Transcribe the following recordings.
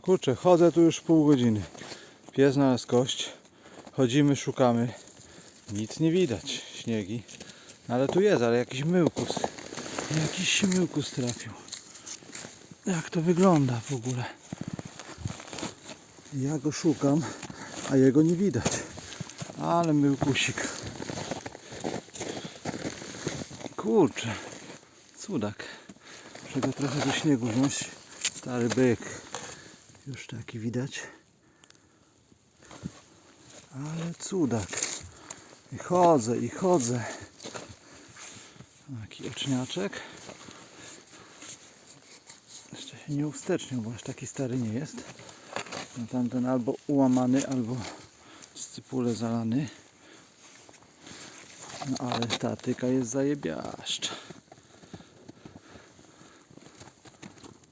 Kurczę, chodzę tu już pół godziny. Pies znalazł kość. Chodzimy, szukamy. Nic nie widać. Śniegi. No Ale tu jest, ale jakiś myłkus. Jakiś myłkus trafił. Jak to wygląda w ogóle? Ja go szukam, a jego nie widać. Ale myłkusik. Kurczę. Cudak. Go trochę do śniegu wziąć. Stary byk. Już taki widać. Ale cudak. I chodzę, i chodzę. Taki oczniaczek. Jeszcze się nie ustecznił, bo aż taki stary nie jest. No tamten albo ułamany, albo scypule zalany. No ale statyka jest zajebiaszcza.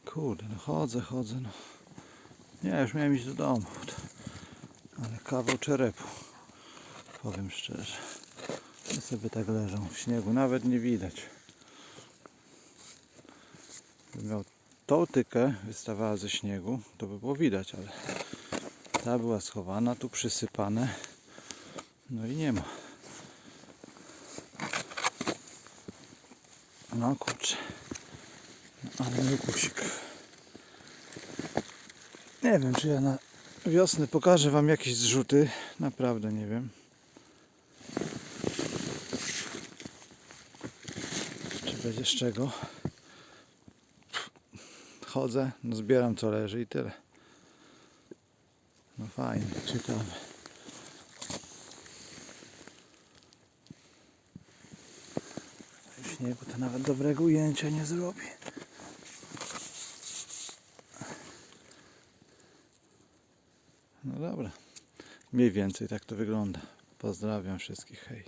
Kurde, no chodzę, chodzę, no. Nie, już miałem iść do domu. Ale kawał czerepu. Powiem szczerze. I sobie tak leżą w śniegu, nawet nie widać. Gdybym miał tą tykę wystawała ze śniegu, to by było widać, ale ta była schowana, tu przysypane. No i nie ma. No kurczę. Ale wykusik. Nie wiem, czy ja na wiosnę pokażę Wam jakieś zrzuty. Naprawdę nie wiem. Czy będzie z czego. Chodzę, no zbieram co leży i tyle. No fajnie, ciekawe. W śniegu to nawet dobrego ujęcia nie zrobi. No dobra. Mniej więcej tak to wygląda. Pozdrawiam wszystkich, hej.